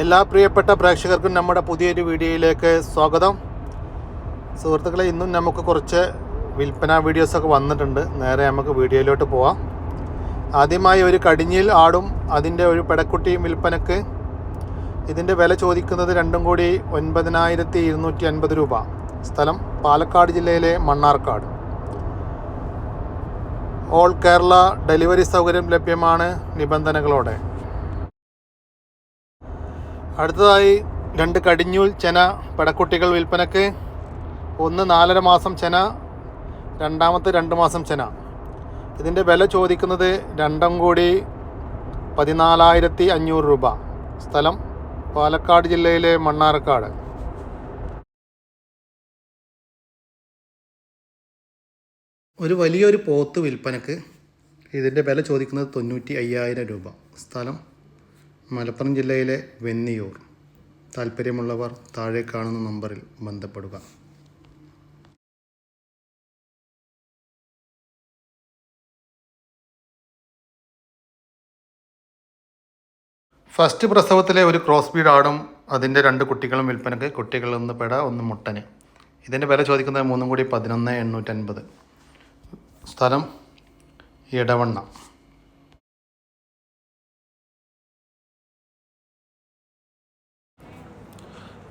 എല്ലാ പ്രിയപ്പെട്ട പ്രേക്ഷകർക്കും നമ്മുടെ പുതിയൊരു വീഡിയോയിലേക്ക് സ്വാഗതം. സുഹൃത്തുക്കളെ ഇന്നും നമുക്ക് കുറച്ച് വിൽപ്പന വീഡിയോസൊക്കെ വന്നിട്ടുണ്ട്. നേരെ നമുക്ക് വീഡിയോയിലോട്ട് പോവാം. ആദ്യമായി ഒരു കടിഞ്ഞിൽ ആടും അതിന്റെ ഒരു പെടക്കുട്ടിയും വിൽപ്പനക്ക്. ഇതിന്റെ വില ചോദിക്കുന്നത് രണ്ടും കൂടി ഒൻപതിനായിരത്തി ഇരുന്നൂറ്റി അൻപത് രൂപ. സ്ഥലം പാലക്കാട് ജില്ലയിലെ മണ്ണാർക്കാട്. ഓൾ കേരള ഡെലിവറി സൗകര്യം ലഭ്യമാണ് നിബന്ധനകളോടെ. അടുത്തതായി രണ്ട് കടിഞ്ഞൂൽ ചെന പടക്കുട്ടികൾ വിൽപ്പനക്ക്. ഒന്ന് നാലര മാസം ചെന രണ്ടാമത്തെ രണ്ട് മാസം ചെന. ഇതിന്റെ വില ചോദിക്കുന്നത് രണ്ടും കൂടി പതിനാലായിരത്തി അഞ്ഞൂറ് രൂപ. സ്ഥലം പാലക്കാട് ജില്ലയിലെ മണ്ണാർക്കാട്. ഒരു വലിയൊരു പോത്ത് വിൽപ്പനക്ക് ഇതിന്റെ വില ചോദിക്കുന്നത് തൊണ്ണൂറ്റി അയ്യായിരം രൂപ. സ്ഥലം മലപ്പുറം ജില്ലയിലെ വെന്നിയൂർ. താല്പര്യമുള്ളവർ താഴെ കാണുന്ന നമ്പറിൽ ബന്ധപ്പെടുക. ഫസ്റ്റ് പ്രസവത്തിലെ ഒരു ക്രോസ് ബീഡ് ആടും അതിന്റെ രണ്ട് കുട്ടികളും വിൽപ്പനയ്ക്ക് കുട്ടികളിൽ നിന്ന് പെട ഒന്ന് മുട്ടന്. ഇതിന്റെ വില ചോദിക്കുന്നത് മൂന്നും കൂടി പതിനൊന്ന് എണ്ണൂറ്റൻപത്. സ്ഥലം ഇടവണ്ണ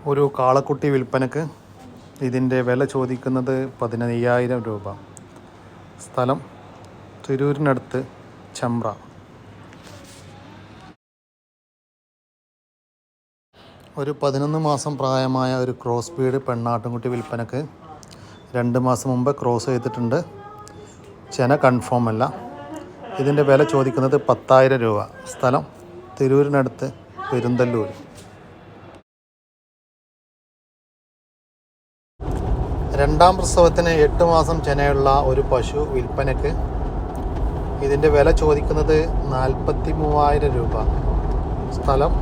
ഒരു കാളക്കുട്ടി വിൽപ്പനക്ക് ഇതിന്റെ വില ചോദിക്കുന്നത് പതിനയ്യായിരം രൂപ. സ്ഥലം തിരൂരിനടുത്ത് ചമ്പ്ര. ഒരു പതിനൊന്ന് മാസം പ്രായമായ ഒരു ക്രോസ് ബീഡ് പെണ്ണാട്ടുംകുട്ടി വിൽപ്പനക്ക് രണ്ട് മാസം മുമ്പ് ക്രോസ് ചെയ്തിട്ടുണ്ട്. ചെന കൺഫേം അല്ല. ഇതിന്റെ വില ചോദിക്കുന്നത് പത്തായിരം രൂപ. സ്ഥലം തിരൂരിനടുത്ത് പെരുന്തല്ലൂർ രണ്ടാം പ്രസവത്തിന് എട്ട് മാസം ചെനയുള്ള ഒരു പശു വിൽപ്പനക്ക് ഇതിന്റെ വില ചോദിക്കുന്നത് നാൽപ്പത്തി മൂവായിരം രൂപ. സ്ഥലം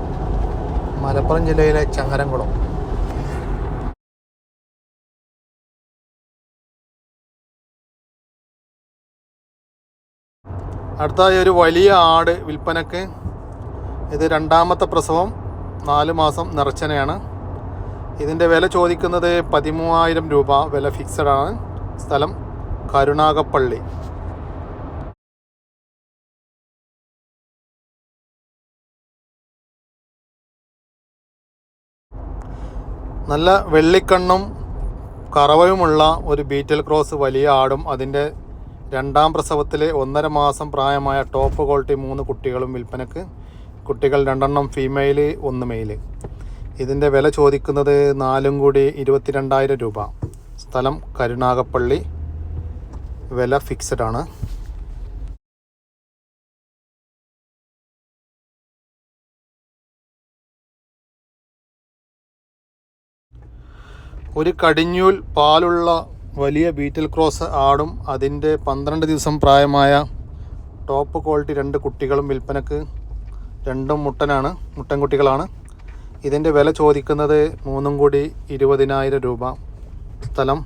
മലപ്പുറം ജില്ലയിലെ ചങ്ങരംകുളം. അടുത്തായി ഒരു വലിയ ആട് വിൽപ്പനക്ക് ഇത് രണ്ടാമത്തെ പ്രസവം നാല് മാസം നിറച്ചനയാണ്. ഇതിന്റെ വില ചോദിക്കുന്നത് പതിമൂവായിരം രൂപ. വില ഫിക്സഡ് ആണ്. സ്ഥലം കരുണാകപ്പള്ളി നല്ല വെള്ളിക്കണ്ണും കറവയുമുള്ള ഒരു ബീറ്റൽ ക്രോസ് വലിയ ആടും അതിന്റെ രണ്ടാം പ്രസവത്തിലെ ഒന്നര മാസം പ്രായമായ ടോപ്പ് ക്വാളിറ്റി മൂന്ന് കുട്ടികളും വിൽപ്പനക്ക്. കുട്ടികൾ രണ്ടെണ്ണം ഫീമെയിൽ ഒന്ന് മെയിൽ ഇതിന്റെ വില ചോദിക്കുന്നത് നാലും കൂടി ഇരുപത്തിരണ്ടായിരം രൂപ. സ്ഥലം കരുനാഗപ്പള്ളി. വില ഫിക്സഡ് ആണ്. ഒരു കടിഞ്ഞൂൽ പാലുള്ള വലിയ ബീറ്റിൽ ക്രോസ് ആടും അതിന്റെ പന്ത്രണ്ട് ദിവസം പ്രായമായ ടോപ്പ് ക്വാളിറ്റി രണ്ട് കുട്ടികളും വിൽപ്പനക്ക്. രണ്ടും മുട്ടനാണ് മുട്ടൻ കുട്ടികളാണ് ഇതിന്റെ വില ചോദിക്കുന്നത് മൂന്നും കൂടി ഇരുപതിനായിരം രൂപ. സ്ഥലം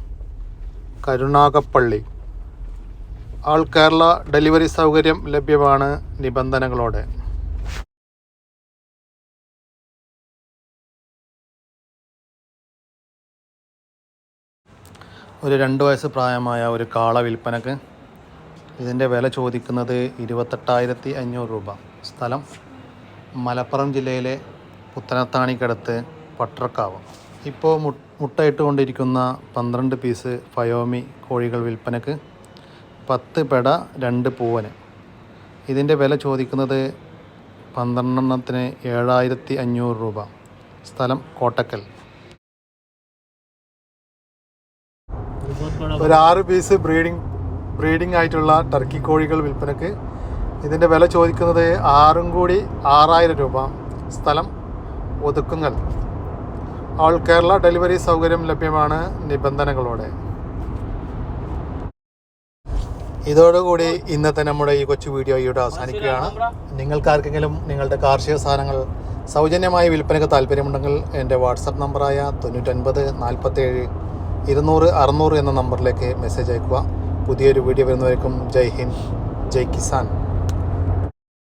കരുണാകപ്പള്ളി ആൾ കേരള ഡെലിവറി സൗകര്യം ലഭ്യമാണ് നിബന്ധനകളോടെ. ഒരു രണ്ട് വയസ്സ് പ്രായമായ ഒരു കാള വിൽപ്പനക്ക് ഇതിന്റെ വില ചോദിക്കുന്നത് ഇരുപത്തെട്ടായിരത്തി അഞ്ഞൂറ് രൂപ. സ്ഥലം മലപ്പുറം ജില്ലയിലെ പുത്തനത്താണിക്കടുത്ത് പട്ടർക്കാവ് ഇപ്പോൾ മുട്ടയിട്ട് കൊണ്ടിരിക്കുന്ന പന്ത്രണ്ട് പീസ് ഫയോമി കോഴികൾ വിൽപ്പനക്ക് പത്ത് പെട രണ്ട് പൂവന്. ഇതിന്റെ വില ചോദിക്കുന്നത് പന്ത്രണ്ടെണ്ണത്തിന് ഏഴായിരത്തി അഞ്ഞൂറ് രൂപ. സ്ഥലം കോട്ടക്കൽ. ഒരു ആറ് പീസ് ബ്രീഡിംഗ് ബ്രീഡിംഗ് ആയിട്ടുള്ള ടർക്കി കോഴികൾ വിൽപ്പനക്ക് ഇതിന്റെ വില ചോദിക്കുന്നത് ആറും കൂടി ആറായിരം രൂപ. സ്ഥലം ഒതുക്കുങ്ങൽ ഓൾ കേരള ഡെലിവറി സൗകര്യം ലഭ്യമാണ് നിബന്ധനകളോടെ. ഇതോടുകൂടി ഇന്നത്തെ നമ്മുടെ ഈ കൊച്ചു വീഡിയോ ഇവിടെ അവസാനിക്കുകയാണ്. നിങ്ങൾക്കാർക്കെങ്കിലും നിങ്ങളുടെ കാർഷിക സാധനങ്ങൾ സൗജന്യമായി വിൽപ്പനയ്ക്ക് താല്പര്യമുണ്ടെങ്കിൽ എന്റെ വാട്സപ്പ് നമ്പറായ തൊണ്ണൂറ്റൊൻപത് നാൽപ്പത്തേഴ് ഇരുന്നൂറ് അറുന്നൂറ് എന്ന നമ്പറിലേക്ക് മെസ്സേജ് അയക്കുക. പുതിയൊരു വീഡിയോ വരുന്നവർക്കും ജയ് ഹിന്ദ് ജയ് കിസാൻ.